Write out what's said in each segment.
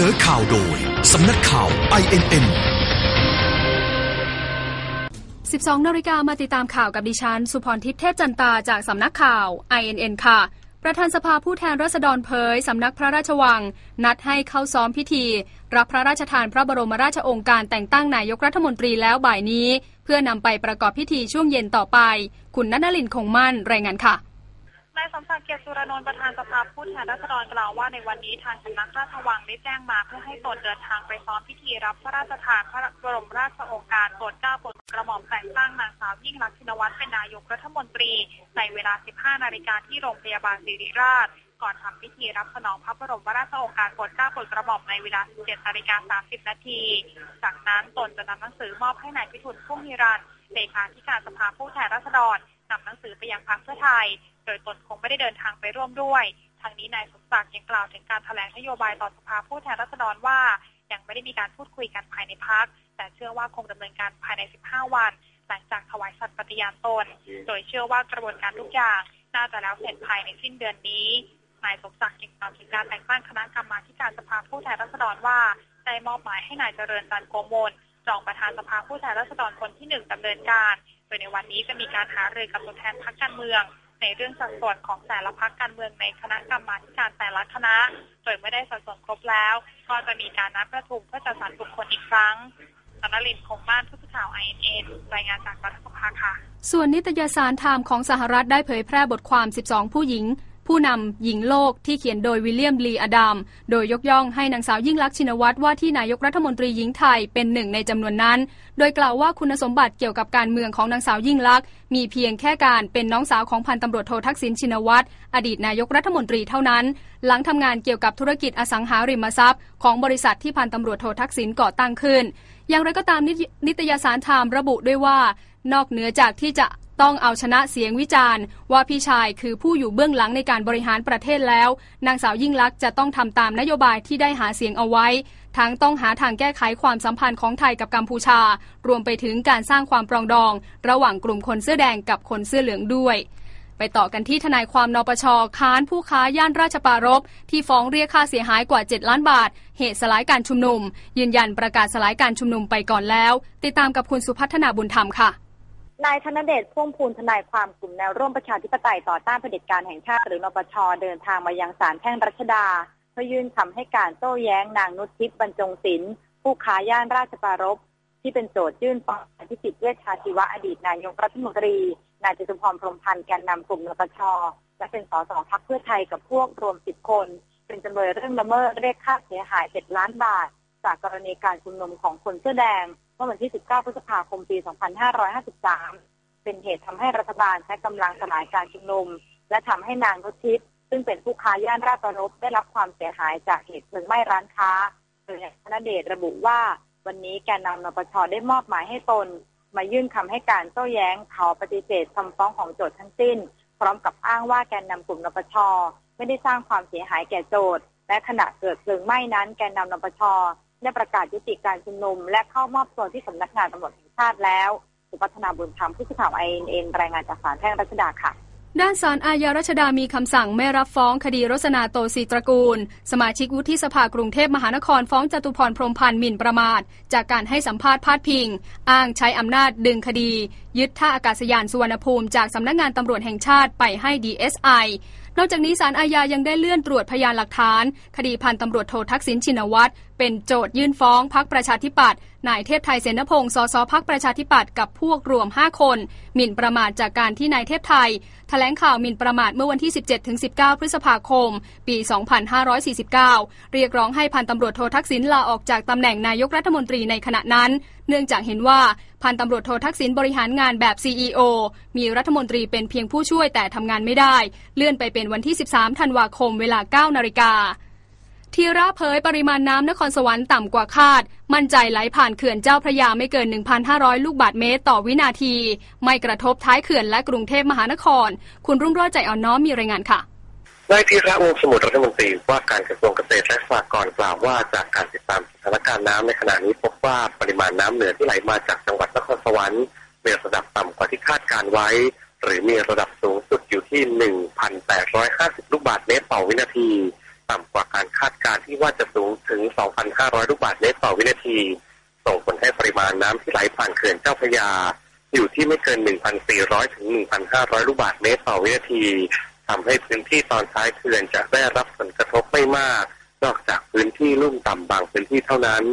นอข่าวโดย สำนักข่าว INN 12นาฬิกามาติดตามข่าวกับดิฉัน สุพรทิพย์เทพจันตาจากสำนักข่าว INN ค่ะ ประธานสภาผู้แทนราษฎรเผย สำนักพระราชวัง นัดให้เข้าซ้อมพิธี รับพระราชทานพระบรมราชองค์การแต่งตั้งนายกรัฐมนตรีแล้วบ่ายนี้ เพื่อนำไปประกอบพิธีช่วงเย็นต่อไป คุณนันลินคงมั่นรายงานค่ะ นายสมศักดิ์เกียรติสุรนนท์ประธานสภาผู้แทนราษฎรกล่าวว่าในวันนี้ทางสำนักราชวังได้แจ้งมาเพื่อให้ตนเดินทางไปซ้อมพิธีรับพระราชทานพระบรมราชโองการโปรดเกล้าโปรดกระหม่อมแต่งตั้งนางสาวยิ่งรักชินวัตรเป็นนายกรัฐมนตรี ในเวลา 15 นาฬิกาที่โรงพยาบาลศิริราช ก่อนทำพิธีรับสนองพระบรมราชโองการโปรดเกล้าโปรดกระหม่อมในเวลา 17 นาฬิกา 30 นาที จากนั้นตนจะนำหนังสือมอบให้นายพิทุนพุ่มฮิรันเลขาธิการสภาผู้แทนราษฎรนำหนังสือไปยังพรรคเพื่อไทย โดยตนคงไม่ได้เดินทางไปร่วมด้วย ทางนี้นายสมศักดิ์ยังกล่าวถึงการแถลงนโยบายต่อสภาผู้แทนราษฎรว่า ยังไม่ได้มีการพูดคุยกันภายในพัก แต่เชื่อว่าคงดำเนินการภายใน 15 วัน หลังจากถวายสัตย์ปฏิญาณตน โดยเชื่อว่ากระบวนการทุกอย่างน่าจะแล้วเสร็จภายในสิ้นเดือนนี้นายสมศักดิ์ยังกล่าวถึงการแต่งตั้งคณะกรรมาการสภาผู้แทนราษฎรว่าได้มอบหมายให้นายเจริญจันโกมลรองประธานสภาผู้แทนราษฎรคนที่หนึ่งดำเนินการ โดยในวันนี้จะมีการหารือกับตัวแทนพรรคการเมือง ในเรื่องสัดส่วนของแต่ละพรรคการเมืองในคณะกรรมาการแต่ละคณะ โดยไม่ได้สัดส่วนครบแล้ว ก็จะมีการนัดประชุมเพื่อจัดสรรบุคคลอีกครั้งสนลินคงบ้านผู้สื่อข่าวไอเอ็นเอรายงานจากรัฐสภาค่ะ ส่วนนิตยสารไทม์ของสหรัฐได้เผยแพร่บทความ 12 ผู้หญิง ผู้นำหญิงโลกที่เขียนโดยวิลเลียมลีอดัม โดยยกย่องให้นางสาวยิ่งลักษณ์ชินวัตรว่าที่นายกรัฐมนตรีหญิงไทยเป็นหนึ่งในจำนวนนั้น โดยกล่าวว่าคุณสมบัติเกี่ยวกับการเมืองของนางสาวยิ่งลักษณ์มีเพียงแค่การเป็นน้องสาวของพันตำรวจโททักษิณชินวัตรอดีตนายกรัฐมนตรีเท่านั้น หลังทำงานเกี่ยวกับธุรกิจอสังหาริมทรัพย์ ของบริษัทที่พันตำรวจโททักษิณก่อตั้งขึ้น อย่างไรก็ตามนิตยสารไทม์ระบุด้วยว่านอกเหนือจากที่จะ ต้องเอาชนะเสียงวิจารณ์ ว่าพี่ชายคือผู้อยู่เบื้องหลังในการบริหารประเทศแล้ว นางสาวยิ่งลักษณ์จะต้องทำตามนโยบายที่ได้หาเสียงเอาไว้ ทั้งต้องหาทางแก้ไขความสัมพันธ์ของไทยกับกัมพูชา รวมไปถึงการสร้างความปรองดอง ระหว่างกลุ่มคนเสื้อแดงกับคนเสื้อเหลืองด้วยไปต่อกันที่ทนายความนปชค้านผู้ค้าย่านราชปารบที่ฟ้องเรียกค่าเสียหายกว่า 7 ล้านบาท เหตุสลายการชุมนุม ยืนยันประกาศสลายการชุมนุมไปก่อนแล้ว ติดตามกับคุณสุพัฒนาบุญธรรมค่ะ นายธนเดชพ่วงพูนทนายความกลุ่มแนวร่วมประชาธิปไตยต่อต้านเผด็จการแห่งชาติหรือนปชเดินทางมายังศาลแพ่งรัชดา เพื่อยื่นคำให้การโต้แย้งนางนุชทิพย์บรรจงศิลป์ผู้ค้าย่านราชปารบที่เป็นโจทยื่นฟ้องนายพิสิทธิ์เวชชาชีวะอดีตนายกรัฐมนตรี นายจตุพรพรมพันธ์แกนนำกลุ่มนปชและเป็นสสพักเพื่อไทยกับพวกรวมสิบคน เป็นจำเลยเรื่องละเมิดเรียกค่าเสียหายเจ็ดล้านบาท จากกรณีการชุมนุมของคนเสื้อแดงเมื่อวันที่ 19 พฤษภาคม ปี 2553 เป็นเหตุทำให้รัฐบาลใช้กำลังสลายการชุมนุม และทำให้นางนุชิต ซึ่งเป็นผู้ค้าย่านราชรบได้รับความเสียหายจากเหตุเพลิงไหม้ร้านค้าโดยธนเดชระบุว่าวันนี้แกนนำนปชได้มอบหมายให้ตน มายื่นคำให้การโต้แย้งเขาปฏิเสธคำฟ้องของโจทย์ทั้งสิ้น พร้อมกับอ้างว่าแกนนำกลุ่มนปชไม่ได้สร้างความเสียหายแก่โจทย์และขณะเกิดเพลิงไหม้นั้นแกนนำนปช ได้ประกาศยุติการชุมนุม และเข้ามอบตัวที่สำนักงานตำรวจแห่งชาติแล้ว สุพัฒนาบุญธรรมผู้สื่อข่าวไอเอ็นรายงานจากศาลแพ่งรัชดาค่ะด้านศาลอาญารัชดามีคำสั่งไม่รับฟ้องคดีรสนาโตสีตระกูล สมาชิกวุฒิสภากรุงเทพมหานครฟ้องจตุพรพรมพันธ์หมิ่นประมาท จากการให้สัมภาษณ์พาดพิง อ้างใช้อำนาจดึงคดี ยึดท่าอากาศยานสุวรรณภูมิจากสำนักงงานตำรวจแห่งชาติไปให้ DSI นอกจากนี้ศาลอาญายังได้เลื่อนตรวจพยานหลักฐาน คดีพันตำรวจโททักษิณชินวัตรเป็นโจทยื่นฟ้องพักประชาธิปัตย์นายเทพไทยเสนพงศ์สสพักประชาธิปัตย์กับพวกรวม 5 คน หมิ่นประมาทจากการที่นายเทพไทยแถลงข่าวหมิ่นประมาทเมื่อวันที่ 17-19 พฤษภาคม ปี 2549 เรียกร้องให้พันตำรวจโททักษิณลาออกจากตำแหน่งนายกรัฐมนตรีในขณะนั้น เนื่องจากเห็นว่าพันตำรวจโททักษิณบริหารงานแบบ CEO มีรัฐมนตรีเป็นเพียงผู้ช่วยแต่ทำงานไม่ได้ เลื่อนไปเป็นวันที่ 13 ธันวาคมเวลา 9 นาฬิกาทีระเผยปริมาณน้ำนครสวรรค์ต่ำกว่าคาด มั่นใจไหลผ่านเขื่อนเจ้าพระยาไม่เกิน 1,500 ลูกบาทเมตรต่อวินาที ไม่กระทบท้ายเขื่อนและกรุงเทพมหานคร คุณรุ่งโรจน์ใจอ่อนน้อมมีรายงานค่ะ นายธีระวงสมุทรรัฐมนตรีว่าการกระทรวงเกษตรและสหกรณ์กล่าวว่าจากการติดตามสถานการณ์น้ำในขณะนี้พบว่าปริมาณน้ำเหนือที่ไหลมาจากจังหวัดนครสวรรค์มีระดับต่ำกว่าที่คาดการไว้ หรือมีระดับสูงสุดอยู่ที่ 1,850 ลูกบาทเมตรต่อวินาที ต่ำกว่าการคาดการที่ว่าจะสูงถึง 2,500 ลูกบาศก์เมตรต่อวินาที ส่งผลให้ปริมาณน้ำที่ไหลผ่านเขื่อนเจ้าพระยา อยู่ที่ไม่เกิน 1,400 ถึง 1,500 ลูกบาศก์เมตรต่อวินาที ทำให้พื้นที่ตอนท้ายเขื่อนจะได้รับผลกระทบไม่มาก นอกจากพื้นที่ลุ่มต่ำบางพื้นที่เท่านั้น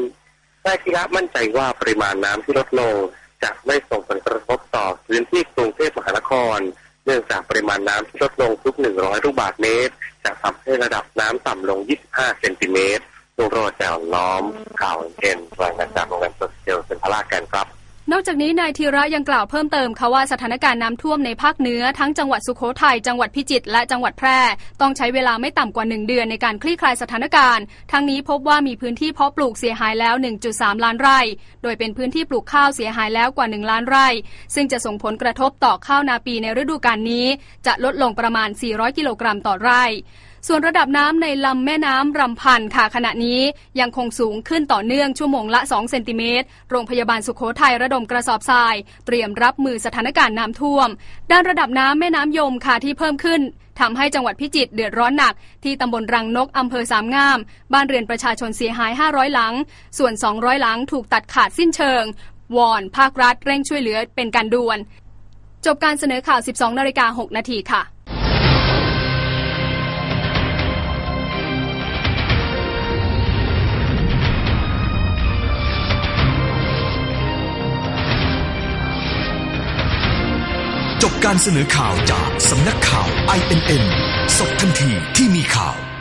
นายธีระมั่นใจว่าปริมาณน้ำที่ลดลงจะไม่ส่งผลกระทบต่อพื้นที่กรุงเทพมหานคร เนื่องจากปริมาณน้ำที่ลดลงทุก 100 ลูกบาศก์เมตร จะทำให้ระดับน้ำต่ำลง 25 เซนติเมตรโรแจวล้อมข่าวเอ็นรายงานจากโรงแรมโซเชียลเซ็นทรัลลาดแกนครับ นอกจากนี้นายธีระยังกล่าวเพิ่มเติมค่ะว่าสถานการณ์น้ำท่วมในภาคเหนือทั้งจังหวัดสุโขทัยจังหวัดพิจิตรและจังหวัดแพร่ ต้องใช้เวลาไม่ต่ำกว่า 1 เดือนในการคลี่คลายสถานการณ์ ทั้งนี้พบว่ามีพื้นที่เพาะปลูกเสียหายแล้ว 1.3 ล้านไร่ โดยเป็นพื้นที่ปลูกข้าวเสียหายแล้วกว่า 1 ล้านไร่ ซึ่งจะส่งผลกระทบต่อข้าวนาปีในฤดูกาลนี้ จะลดลงประมาณ 400 กิโลกรัมต่อไร่ ส่วนระดับน้ำในลำแม่น้ำรำพันค่ะขณะนี้ยังคงสูงขึ้นต่อเนื่องชั่วโมงละ 2 เซนติเมตร โรงพยาบาลสุขโขทัยระดมกระสอบทราย เตรียมรับมือสถานการณ์น้ำท่วม ด้านระดับน้ำแม่น้ำยมค่ะที่เพิ่มขึ้นทำให้จังหวัดพิจิตรเดือดร้อนหนัก ที่ตำบลรังนกอำเภอสามงาม บ้านเรือนประชาชนเสียหาย 500 หลัง ส่วน 200 หลังถูกตัดขาดสิ้นเชิง วอนภาครัฐเร่งช่วยเหลือเป็นการด่วน จบการเสนอข่าว 12 นาฬิกา 6 นาทีค่ะ การเสนอข่าวจากสำนักข่าว INN สดทันทีที่มีข่าว